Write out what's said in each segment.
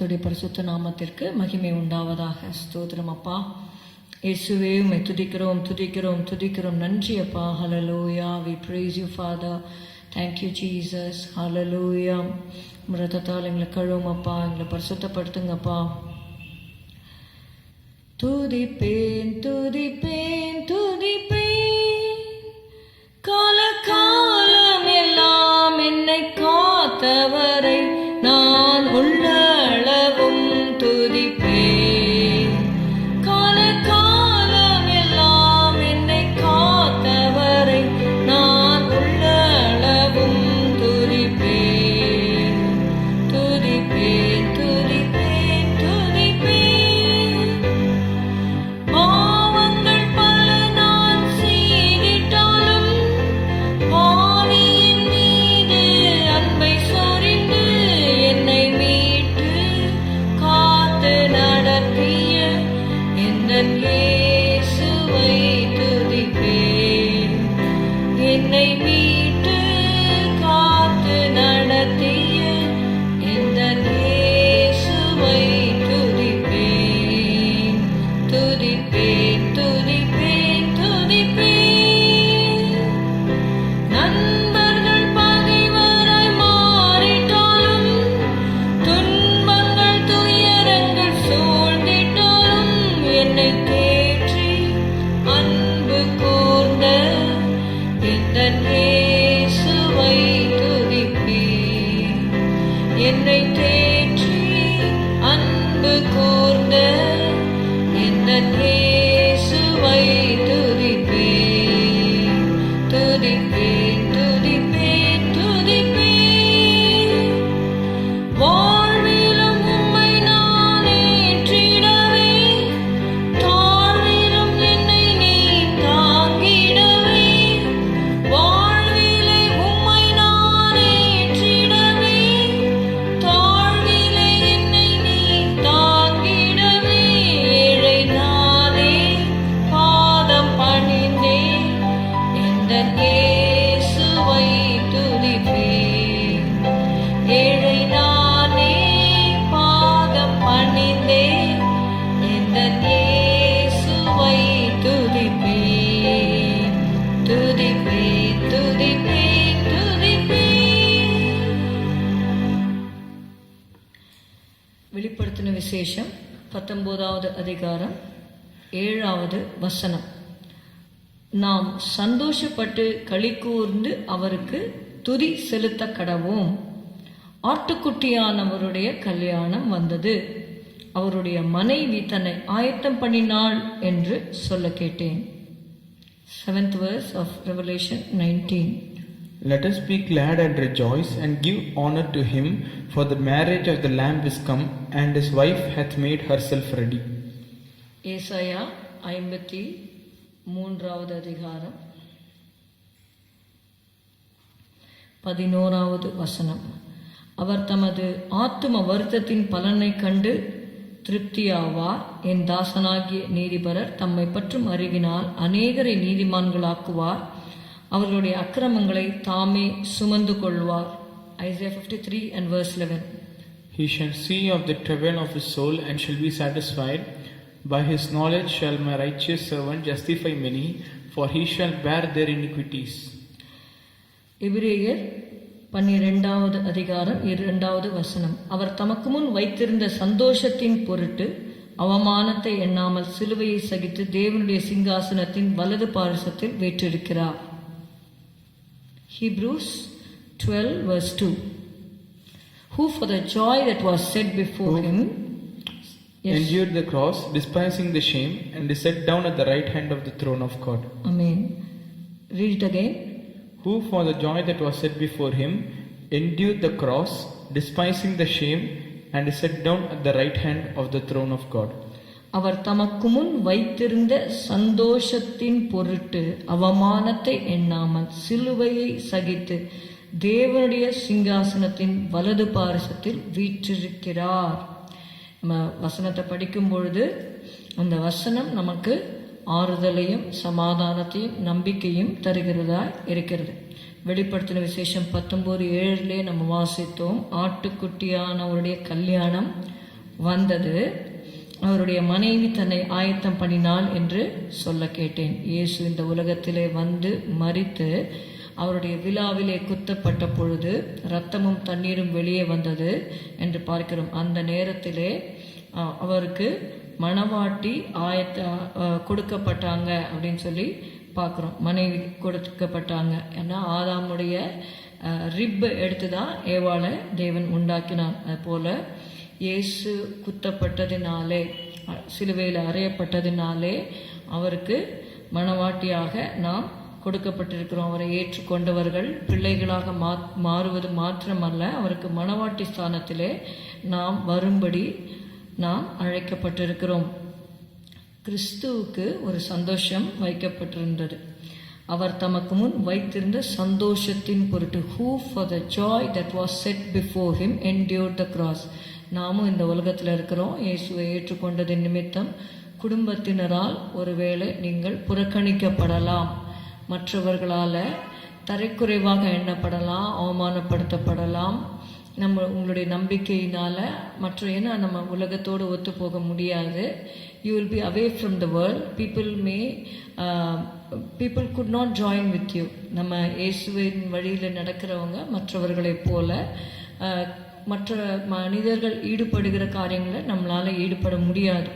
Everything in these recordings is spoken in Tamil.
கர்த்தருடைய பரிசுத்த நாமத்திற்கு மகிமை உண்டாவதாக. ஸ்தோத்திரம் அப்பா. இயேசுவே உம்மை துதிக்கிறோம் துதிக்கிறோம் துதிக்கிறோம். நன்றி அப்பா. Hallelujah we praise you father thank you Jesus hallelujah hallelujah. எங்களை கழுவும் அப்பா. எங்களை பரிசுத்தப்படுத்துங்கப்பா துதிப்பேன் துதிப்பேன் துதிப்பேன். காலகாலம் எல்லாம் என்னை காத்தவரை. Then. வெளிப்படுத்தின விசேஷம் பத்தொன்பதாவது அதிகாரம் ஏழாவது வசனம். நாம் சந்தோஷப்பட்டு களி கூர்ந்து அவருக்கு துதி செலுத்த கடவோம். ஆட்டுக்குட்டியானவருடைய கல்யாணம் வந்தது. அவருடைய மனைவி தன்னை ஆயத்தம் பண்ணினாள் என்று சொல்ல கேட்டேன். Seventh verse of Revelation nineteen Let us be glad and rejoice and give honor to him, for the marriage of the Lamb is come, and his wife hath made herself ready. ஏசாயா ஐம்பத்தி மூன்றாவது அதிகாரம். பதினோராவது வசனம். அவர் தமது ஆத்தும வருத்தத்தின் பலனை கண்டு திருப்தியாவார். என் தாசனாகிய நீதிபரர் தம்மை பற்றும் அறிவினால் அநேகரை நீதிமான்களாக்குவார். அவர்களுடைய அக்கிரமங்களை தாமே சுமந்து கொள்வார். Isaiah fifty three and verse eleven He shall see of the travail of his soul, and shall be satisfied. By his knowledge shall my righteous servant justify many, for he shall bear their iniquities. எபிரேயர் பன்னிரெண்டாவது அதிகாரம் இரண்டாவது வசனம். அவர் தமக்கு முன் வைத்திருந்த சந்தோஷத்தின் பொருட்டு அவமானத்தை எண்ணாமல் சிலுவையை சகித்து தேவனுடைய சிங்காசனத்தின் வலது பாரசத்தில் வீற்றிருக்கிறார். Hebrews twelve verse two who for the joy that was set before him yes Endured the cross, despising the shame, and is set down at the right hand of the throne of God. amen read it again Who for the joy that was set before him endured the cross, despising the shame, and is set down at the right hand of the throne of God. அவர் தமக்கு முன் வைத்திருந்த சந்தோஷத்தின் பொருட்டு அவமானத்தை எண்ணாமல் சிலுவையை சகித்து தேவனுடைய சிங்காசனத்தின் வலது பாரசத்தில் வீற்றிருக்கிறார் நம்ம வசனத்தை படிக்கும் பொழுது அந்த வசனம் நமக்கு ஆறுதலையும் சமாதானத்தையும் நம்பிக்கையும் தருகிறதா இருக்கிறது. வெளிப்படுத்தின விசேஷம் பத்தொம்போது ஏழிலே நம்ம வாசித்தோம் ஆட்டுக்குட்டியானவருடைய கல்யாணம் வந்தது. அவருடைய மனைவி தன்னை ஆயத்தம் பண்ணினாள் என்று சொல்ல கேட்டேன். இயேசு இந்த உலகத்திலே வந்து மறித்து அவருடைய விழாவிலே குத்தப்பட்ட பொழுது இரத்தமும் தண்ணீரும் வெளியே வந்தது என்று பார்க்கிறோம். அந்த நேரத்திலே அவருக்கு மணவாட்டி ஆயத்த கொடுக்கப்பட்டாங்க அப்படின்னு சொல்லி பார்க்குறோம். மனைவி கொடுக்கப்பட்டாங்க. ஏன்னா ஆதாமுடைய ரிப் எடுத்து தான் ஏவாளை தேவன் உண்டாக்கினான். அதுபோல் இயேசு குத்தப்பட்டதினாலே சிலுவையில் அறையப்பட்டதினாலே அவருக்கு மணவாட்டியாக நாம் கொடுக்கப்பட்டிருக்கிறோம். அவரை ஏற்றுக்கொண்டவர்கள் பிள்ளைகளாக மா மாறுவது மாத்திரமல்ல அவருக்கு மணவாட்டி ஸ்தானத்திலே நாம் வரும்படி நாம் அழைக்கப்பட்டிருக்கிறோம். கிறிஸ்துவுக்கு ஒரு சந்தோஷம் வைக்கப்பட்டிருந்தது. அவர் தமக்கு முன் வைத்திருந்த சந்தோஷத்தின் பொருட்டு who for the joy that was set before him endure the cross நாமும் இந்த உலகத்தில் இருக்கிறோம். இயேசுவை ஏற்றுக்கொண்டதின் நிமித்தம் குடும்பத்தினரால் ஒருவேளை நீங்கள் புறக்கணிக்கப்படலாம். மற்றவர்களால் தரைக்குறைவாக எண்ணப்படலாம் அவமானப்படுத்தப்படலாம். நம்ம உங்களுடைய நம்பிக்கையினால் மற்ற ஏன்னா நம்ம உலகத்தோடு ஒத்து போக முடியாது you will be away from the world people may people could not join with you நம்ம இயேசுவின் வழியில் நடக்கிறவங்க மற்றவர்களைப் போல uh, மற்ற மனிதர்கள் ஈடுபடுகிற காரியங்களை நம்மளால் ஈடுபட முடியாது.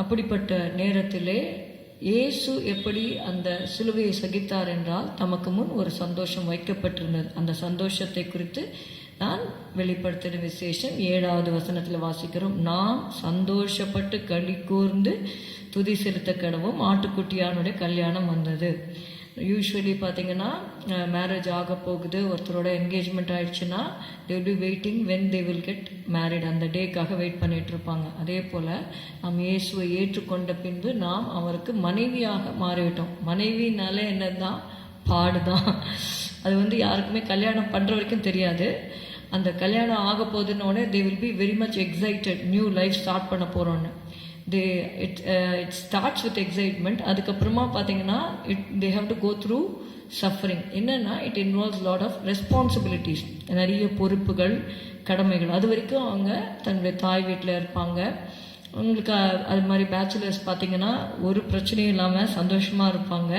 அப்படிப்பட்ட நேரத்திலே இயேசு எப்படி அந்த சிலுவையை சகித்தார் என்றால் தமக்கு முன் ஒரு சந்தோஷம் வைக்கப்பட்டிருந்தது. அந்த சந்தோஷத்தை குறித்து நான் வெளிப்படுத்தின விசேஷம் ஏழாவது வசனத்தில் வாசிக்கிறோம். நாம் சந்தோஷப்பட்டு களி கூர்ந்து துதி செலுத்த கடவும் ஆட்டுக்குட்டியானுடைய கல்யாணம் வந்தது. யூஸ்வலி பார்த்தீங்கன்னா மேரேஜ் ஆக போகுது ஒருத்தரோட என்கேஜ்மெண்ட் ஆயிடுச்சுன்னா they will be waiting when they will get married அந்த டேக்காக வெயிட் பண்ணிட்டு இருப்பாங்க அதே போல் நாம் இயேசுவை ஏற்றுக்கொண்ட பின்பு நாம் அவருக்கு மனைவியாக மாறிவிட்டோம். மனைவினாலே என்னதான் பாடுதான். அது வந்து யாருக்குமே கல்யாணம் பண்ணுற வரைக்கும் தெரியாது. அந்த கல்யாணம் ஆக போகுதுன்னு they will be very much excited new life start பண்ண போகிறோன்னு they it it starts with excitement அதுக்கப்புறமா பார்த்தீங்கன்னா it they have to go through suffering என்னென்னா it involves lot of responsibilities நிறைய பொறுப்புகள் கடமைகள். அது வரைக்கும் அவங்க தன்னுடைய தாய் வீட்டில் இருப்பாங்க. உங்களுக்கு அது மாதிரி பேச்சுலர்ஸ் பார்த்தீங்கன்னா ஒரு பிரச்சனையும் இல்லாமல் சந்தோஷமாக இருப்பாங்க.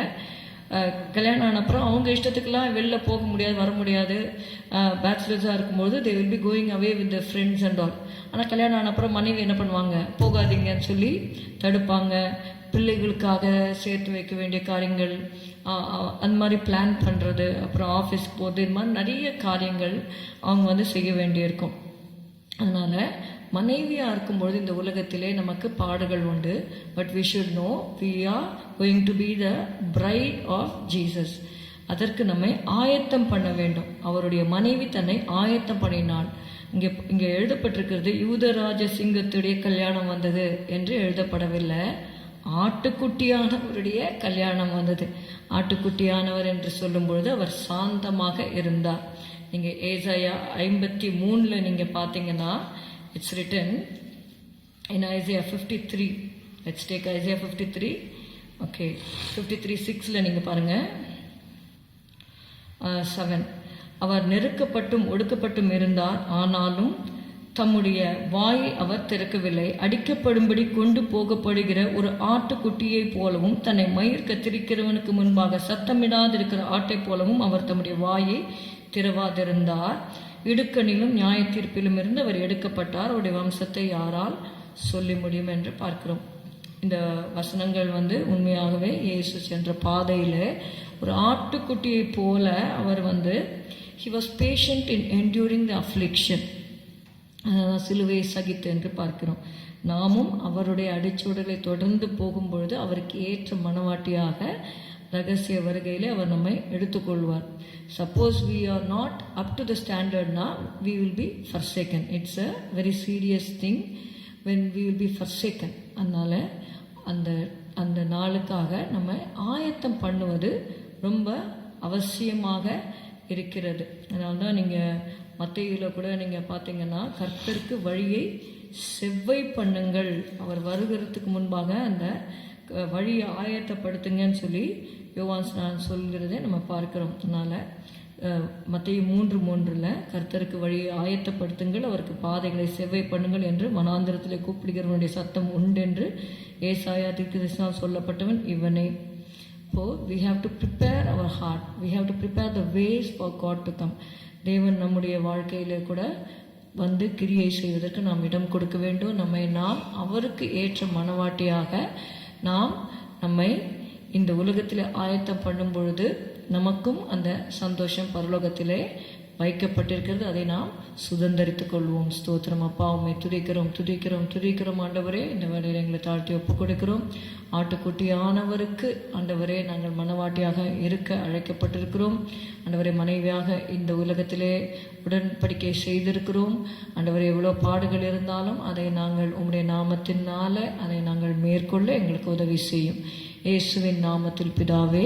கல்யாணம் ஆன அப்புறம் அவங்க இஷ்டத்துக்கெல்லாம் வெளில போக முடியாது வர முடியாது. பேச்சுலர்ஸாக இருக்கும்போது they will be going away with the friends and all ஆனால் கல்யாணம் ஆன அப்புறம் மனைவி என்ன பண்ணுவாங்க? போகாதீங்கன்னு சொல்லி தடுப்பாங்க. பிள்ளைகளுக்காக சேர்த்து வைக்க வேண்டிய காரியங்கள் அந்த மாதிரி பிளான் பண்ணுறது அப்புறம் ஆஃபீஸ்க்கு போகிறது இது மாதிரி நிறைய காரியங்கள் அவங்க வந்து செய்ய வேண்டியிருக்கும். அதனால் மனைவியாக இருக்கும் பொழுது இந்த உலகத்திலே நமக்கு பாடுகள் உண்டு. But we should know we are going to be the bride of Jesus அதற்கு நம்மை ஆயத்தம் பண்ண வேண்டும். அவருடைய மனைவி தன்னை ஆயத்தம் பண்ணினாள். இங்கே இங்கே எழுதப்பட்டிருக்கிறது யூதராஜ சிங்கத்துடைய கல்யாணம் வந்தது என்று எழுதப்படவில்லை. ஆட்டுக்குட்டியானவருடைய கல்யாணம் வந்தது. ஆட்டுக்குட்டியானவர் என்று சொல்லும் பொழுது அவர் சாந்தமாக இருந்தார். நீங்கள் ஏசாயா ஐம்பத்தி மூணில் நீங்கள் பார்த்தீங்கன்னா it's written in Isaiah fifty three take take Isaiah fifty three okay fifty three சிக்ஸில் நீங்கள் பாருங்கள் செவன் அவர் நெருக்கப்பட்டும் ஒடுக்கப்பட்டும் இருந்தார். ஆனாலும் தம்முடைய வாயை அவர் திறக்கவில்லை. அடிக்கப்படும்படி கொண்டு போகப்படுகிற ஒரு ஆட்டுக்குட்டியைப் போலவும் தன்னை மயிர் கத்திரிக்கிறவனுக்கு முன்பாக சத்தமிடாதிருக்கிற ஆட்டைப் போலவும் அவர் தம்முடைய வாயை திறவாதிருந்தார். இடுக்கணிலும் நியாய தீர்ப்பிலும் இருந்து அவர் எடுக்கப்பட்டார். அவருடைய வம்சத்தை யாரால் சொல்லி முடியும் என்று பார்க்கிறோம். இந்த வசனங்கள் வந்து உண்மையாகவே இயேசு சென்ற பாதையில் ஒரு ஆட்டுக்குட்டியை போல அவர் வந்து he was patient in enduring the affliction அதான் சிலுவையை சகித்து என்று பார்க்கிறோம். நாமும் அவருடைய அடிச்சுடலை தொடர்ந்து போகும்பொழுது அவருக்கு ஏற்ற மனவாட்டியாக ரகசிய வருகையிலே அவர் நம்மை எடுத்துக்கொள்வார். Suppose we are not up to the ஸ்டாண்டர்ட்னா we will be forsaken it's a very serious thing when we will be forsaken அதனால் அந்த அந்த நாளுக்காக நம்ம ஆயத்தம் பண்ணுவது ரொம்ப அவசியமாக இருக்கிறது. அதனால தான் நீங்கள் மத்தியில் கூட நீங்கள் பார்த்தீங்கன்னா கர்த்தருக்கு வழியை செவ்வை பண்ணுங்கள். அவர் வருகிறதுக்கு முன்பாக அந்த வழியை ஆயத்தப்படுத்துங்கன்னு சொல்லி யோவான்ஸ் நான் சொல்கிறதை நம்ம பார்க்குறோம். அதனால் மத்திய மூன்று மூன்றில் கர்த்தருக்கு வழியை ஆயத்தப்படுத்துங்கள் அவருக்கு பாதைகளை செவ்வை பண்ணுங்கள் என்று மனாந்திரத்தில் கூப்பிடுகிறவனுடைய சத்தம் உண்டு என்று ஏசாயா தீர்க்கதரிசனால் சொல்லப்பட்டவன் இவனே. இப்போ we have to prepare our heart we have to prepare the ways for God to come தேவன் நம்முடைய வாழ்க்கையில் கூட வந்து கிரியை செய்வதற்கு நாம் இடம் கொடுக்க வேண்டும். நம்மை நாம் அவருக்கு ஏற்ற மனவாட்டியாக நாம் நம்மை இந்த உலகத்தில் ஆயத்தம் பண்ணும் பொழுது நமக்கும் அந்த சந்தோஷம் பரலோகத்திலே வைக்கப்பட்டிருக்கிறது. அதை நாம் சுதந்திரித்துக் கொள்வோம். ஸ்தோத்திரம். அப்பா உண்மை துதிக்கிறோம் துதிக்கிறோம் துதிக்கிறோம். ஆண்டவரே இந்த வேலையில் எங்களை தாழ்த்தி ஒப்புக் கொடுக்கிறோம். ஆட்டுக்குட்டியானவருக்கு ஆண்டவரே நாங்கள் மனவாட்டியாக இருக்க அழைக்கப்பட்டிருக்கிறோம். ஆண்டவரே மனைவியாக இந்த உலகத்திலே உடன்படிக்கை செய்திருக்கிறோம். ஆண்டவரே எவ்வளோ பாடுகள் இருந்தாலும் அதை நாங்கள் உம்முடைய நாமத்தினால அதை நாங்கள் மேற்கொள்ள எங்களுக்கு உதவி செய்யும். இயேசுவின் நாமத்தில் பிதாவே